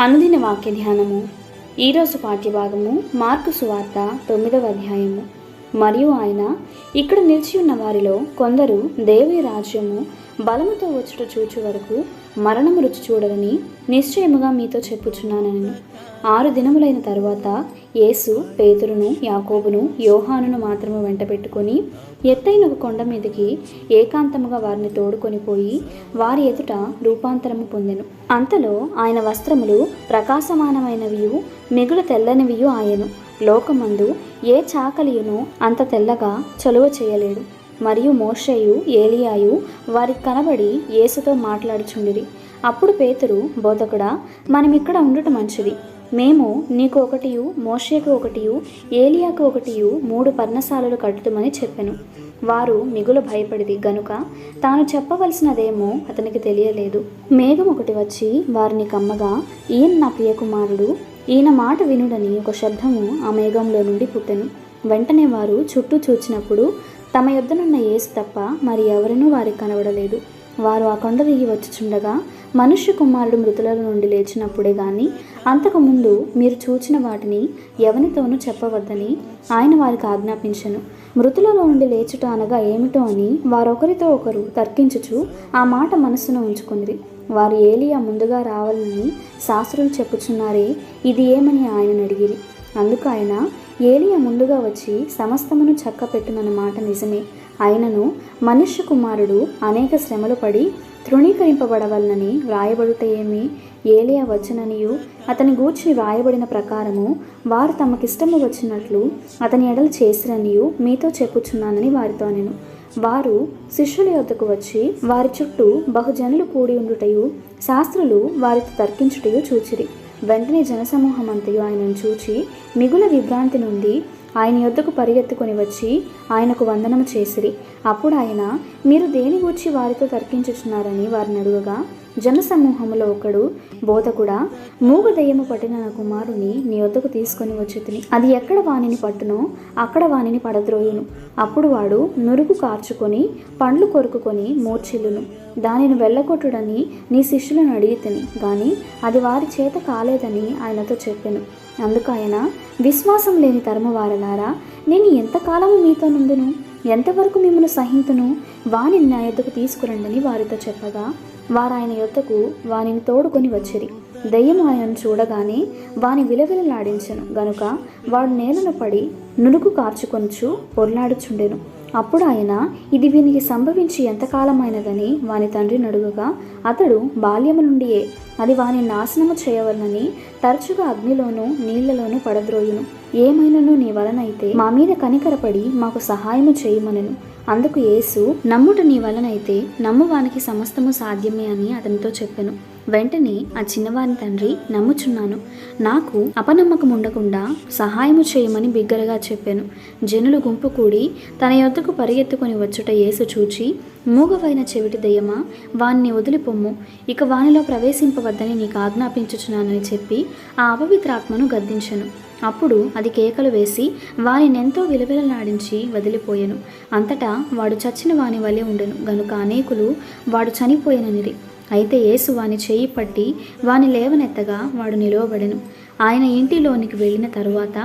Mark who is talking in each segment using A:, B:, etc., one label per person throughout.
A: అనుదిన వాక్య ధ్యానము ఈరోజు పాఠ్యభాగము మార్కు సువార్త తొమ్మిదవ అధ్యాయము. మరియు ఆయన ఇక్కడ నిలిచి ఉన్న వారిలో కొందరు దేవి రాజ్యము బలముతో వచ్చుట చూచు వరకు మరణము రుచి చూడరని నిశ్చయముగా మీతో చెప్పుచున్నానని. ఆరు దినములైన తరువాత యేసు పేతురును యాకోబును యోహానును మాత్రము వెంట పెట్టుకొని ఎత్తైన ఒక కొండ మీదకి ఏకాంతముగా వారిని తోడుకొని పోయి వారి ఎదుట రూపాంతరము పొందెను. అంతలో ఆయన వస్త్రములు ప్రకాశమానమైనవియు మిగులు తెల్లనివియు ఆయను. లోకమందు ఏ చాకలియును అంత తెల్లగా చలువ చేయలేడు. మరియు మోషయు ఏలియాయు వారికి కనబడి యేసుతో మాట్లాడుచుండిరి. అప్పుడు పేతురు బోధకుడా మనం ఇక్కడ మంచిది. మేము నీకు ఒకటియు మోషేకు ఒకటియు ఏలియాకు ఒకటియు మూడు పర్ణశాలలు కట్టుమని చెప్పెను. వారు మిగులు భయపడిది. గనుక తాను చెప్పవలసినదేమో అతనికి తెలియలేదు. మేఘం ఒకటి వచ్చి వారిని కమ్మగా ఈయన నా ప్రియకుమారుడు ఈయన మాట వినుడని ఒక శబ్దము ఆ మేఘంలో నుండి పుట్టెను. వెంటనే వారు చుట్టూ చూచినప్పుడు తమ యొద్దనున్న యేసు తప్ప మరి ఎవరినూ వారికి కనబడలేదు. వారు ఆ కొండ దిగి వచ్చుచుండగా మనుష్య కుమారుడు మృతులలో నుండి లేచినప్పుడే గాని అంతకుముందు మీరు చూచిన వాటిని ఎవనితోనూ చెప్పవద్దని ఆయన వారికి ఆజ్ఞాపించను. మృతులలో నుండి లేచుట అనగా ఏమిటో అని వారొకరితో ఒకరు తర్కించుచు ఆ మాట మనస్సును ఉంచుకుంది వారు ఏలియా ముందుగా రావాలని శాస్త్రులు చెప్పుచున్నారే ఇది ఏమని ఆయనను అడిగిరి? అందుకు ఆయన ఏలియా ముందుగా వచ్చి సమస్తమును చక్క పెట్టునన్న మాట నిజమే. ఆయనను మనుష్య కుమారుడు అనేక శ్రమలు పడి తృణీకరింపబడవలనని వ్రాయబడుట ఏమి ఏలియా వచ్చననియు అతని గూర్చి వ్రాయబడిన ప్రకారము వారు తమకిష్టము వచ్చినట్లు అతని ఎడలు చేసిరనియు మీతో చెప్పుచున్నానని వారితో నేను వారు శిష్యుల యొద్దకు వచ్చి వారి చుట్టూ బహుజనులు కూడి ఉండుటయు శాస్త్రులు వారితో తర్కించుటయు చూచిరి. వెంటనే జనసమూహమంతయు ఆయనను చూచి మిగుల విభ్రాంతి నుండి ఆయన యొద్దకు పరిగెత్తుకొని వచ్చి ఆయనకు వందనము చేసిరి. అప్పుడు ఆయన మీరు దేని గూర్చి వారితో తర్కించుచున్నారని వారిని అడుగగా జనసమూహంలో ఒకడు బోధకుడా మూగదయ్యము పట్టిన నా కుమారుని నీ వద్దకు తీసుకొని వచ్చేతిని. అది ఎక్కడ వానిని పట్టునో అక్కడ వానిని పడద్రోయును. అప్పుడు వాడు నురుగు కార్చుకొని పండ్లు కొరుకుకొని మూర్చిల్లును దానిని వెళ్ళగొట్టుడని నీ శిష్యులను అడిగితిని. గాని అది వారి చేత కాలేదని ఆయనతో చెప్పాను. అందుకు ఆయన విశ్వాసం లేని తరము వారలారా నేను ఎంతకాలము మీతో నుండును? ఎంతవరకు మిమ్మల్ని సహింతును? వాని నా యొద్దకు తీసుకురండని వారితో చెప్పగా వారు ఆయన యొద్దకు వానిని తోడుకొని వచ్చిరి. దయ్యము ఆయనను చూడగానే వాని విలవిలలాడించెను. గనుక వాడు నేలను పడి నునుకు కార్చుకొనుచు పొర్లాడుచుండెను అప్పుడు ఆయన ఇది వీనికి సంభవించి ఎంతకాలమైనదని వాని తండ్రి నడుగగా అతడు బాల్యము నుండియే అది వాని నాశనము చేయవలనని తరచుగా అగ్నిలోనూ నీళ్ళలోనూ పడద్రోయును. ఏమైనను నీ వలనైతే మా మీద కనికరపడి మాకు సహాయము చేయమనెను. అందుకు యేసు నమ్ముట నీ వలనైతే నమ్మువానికి సమస్తము సాధ్యమే అని అతనితో చెప్పెను. వెంటనే ఆ చిన్నవాని తండ్రి నమ్ముచున్నాను. నాకు అపనమ్మకం ఉండకుండా సహాయము చేయమని బిగ్గరగా చెప్పాను. జనులు గుంపు కూడి తన యొద్దకు పరిగెత్తుకొని వచ్చుట యేసు చూచి మూగవైన చెవిటి దయ్యమా వాణ్ణి వదిలిపొమ్ము. ఇక వానిలో ప్రవేశింపవద్దని నీకు ఆజ్ఞాపించుచున్నానని చెప్పి ఆ అపవిత్రాత్మను గద్దించెను. అప్పుడు అది కేకలు వేసి వానినెంతో విలవిలలాడించి వదిలిపోయెను. అంతటా వాడు చచ్చిన వాని వలె ఉండెను. గనుక అనేకులు వాడు చనిపోయిననిరి. అయితే యేసు వాని చేయి పట్టి వాని లేవనెత్తగా వాడు నిలువబడెను. ఆయన ఇంటిలోనికి వెళ్ళిన తరువాత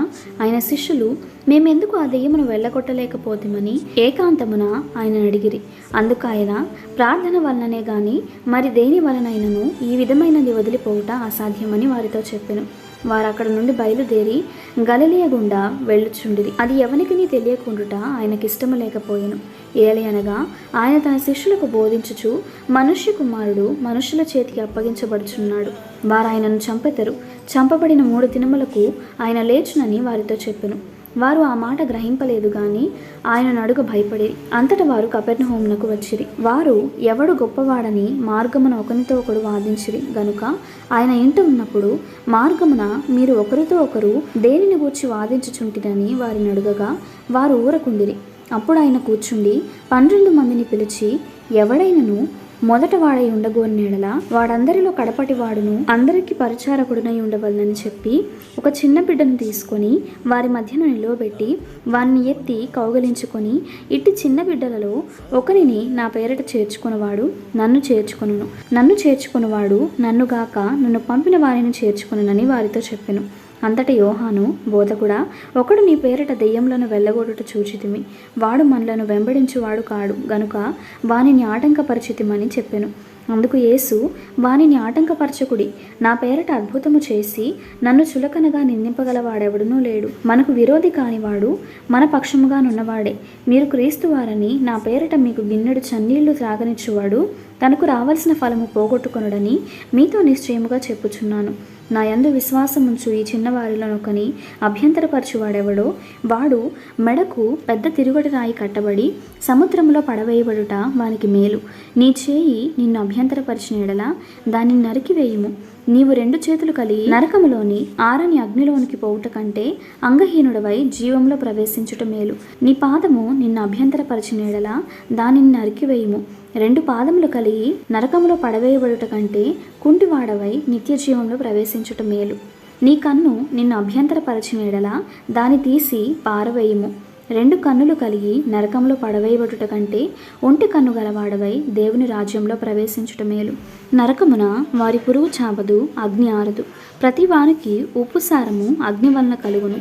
A: ఆయన శిష్యులు మేమెందుకు ఆ దెయ్యమును వెళ్ళగొట్టలేకపోతామని ఏకాంతమున ఆయన అడిగిరి. అందుకు ఆయన ప్రార్థన వలననే గాని మరి దేని వలనైనను ఈ విధమైనది వదిలిపోవుట అసాధ్యమని వారితో చెప్పెను. వారు అక్కడ నుండి బయలుదేరి గలలియ గుండా వెళ్ళుచుండిరి. అది ఎవనికి తెలియకుండుట ఆయనకిష్టము లేకపోయెను. ఏలయనగా ఆయన తన శిష్యులకు బోధించుచు మనుష్య కుమారుడు మనుషుల చేతికి అప్పగించబడుచున్నాడు. వారు ఆయనను చంపెతరు. చంపబడిన మూడు దినములకు ఆయన లేచునని వారితో చెప్పెను. వారు ఆ మాట గ్రహింపలేదు కానీ ఆయన నడుగ భయపడి అంతట వారు కపెర్నహోమునకు వచ్చిరి. వారు ఎవడు గొప్పవాడని మార్గమున ఒకరితో ఒకడు వాదించిరి. గనుక ఆయన ఇంట ఉన్నప్పుడు మార్గమున మీరు ఒకరితో ఒకరు దేనిని గూర్చి వాదించుచుంటిరని వారిని అడుగగా వారు ఊరకుండిరి. అప్పుడు ఆయన కూర్చుండి పన్నెండు మందిని పిలిచి ఎవడైనను మొదట వాడై ఉండగోనేడల వాడందరిలో కడపటి వాడును అందరికి పరిచారకుడునై ఉండవలనని చెప్పి ఒక చిన్న బిడ్డను తీసుకొని వారి మధ్యన నిలువబెట్టి వారిని ఎత్తి కౌగలించుకొని ఇట్టి చిన్న బిడ్డలలో ఒకరిని నా పేరట చేర్చుకున్నవాడు నన్ను చేర్చుకొనును. నన్ను చేర్చుకున్నవాడు నన్ను గాక నన్ను పంపిన వారిని చేర్చుకునునని వారితో చెప్పెను. అంతట యోహాను బోధకుడా ఒకడు నీ పేరిట దెయ్యంలను వెళ్ళగొడుట చూచితిమి. వాడు మనలను వెంబడించువాడు కాడు గనుక వానిని ఆటంకపరిచితిమని చెప్పెను. అందుకు యేసు వానిని ఆటంకపరచకుడి. నా పేరట అద్భుతము చేసి నన్ను చులకనగా నిందింపగలవాడెవడనూ లేడు. మనకు విరోధి కానివాడు మన పక్షముగా నున్నవాడే. మీరు క్రీస్తు వారని నా పేరట మీకు గిన్నెడు చన్నీళ్ళు త్రాగనిచ్చువాడు తనకు రావలసిన ఫలము పోగొట్టుకొనడని మీతో నిశ్చయముగా చెప్పుచున్నాను. నా యందు విశ్వాసం ఉంచు ఈ చిన్నవారిలోనొకని అభ్యంతరపరచువాడెవడో వాడు మెడకు పెద్ద తిరుగటి రాయి కట్టబడి సముద్రంలో పడవేయబడుట వానికి మేలు. నీ చేయి నిన్ను అభ్యంతరపరిచిన ఎడల దానిని నరికివేయుము నీవు రెండు చేతులు కలిగి నరకములోని ఆరని అగ్నిలోనికి పోవుట కంటే అంగహీనుడవై జీవంలో ప్రవేశించుట మేలు. నీ పాదము నిన్ను అభ్యంతరపరిచిన ఎడల దానిని నరికివేయుము రెండు పాదములు కలిగి నరకములో పడవేయబడుట కంటే కుంటివాడవై నిత్య జీవంలో ప్రవేశించుట మేలు. నీ కన్ను నిన్ను అభ్యంతరపరిచిన ఎడల దాని తీసి పారవేయుము. రెండు కన్నులు కలిగి నరకంలో పడవేయబడుట కంటే ఒంటి కన్ను గలవాడవై దేవుని రాజ్యంలో ప్రవేశించుట మేలు. నరకమున వారి పురుగు చావదు అగ్ని ఆరదు. ప్రతి వానికి ఉప్పు సారము అగ్ని వలన కలుగును.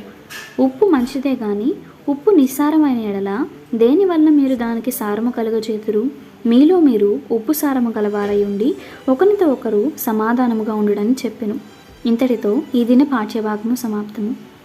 A: ఉప్పు మంచిదే గాని ఉప్పు నిస్సారమైన ఎడల దేని వలన మీరు దానికి సారము కలుగజేతురు? మీలో మీరు ఉప్పు సారము గలవారై ఉండి ఒకరితో ఒకరు సమాధానముగా ఉండడని చెప్పెను. ఇంతటితో ఈ దిన పాఠ్యభాగము సమాప్తము.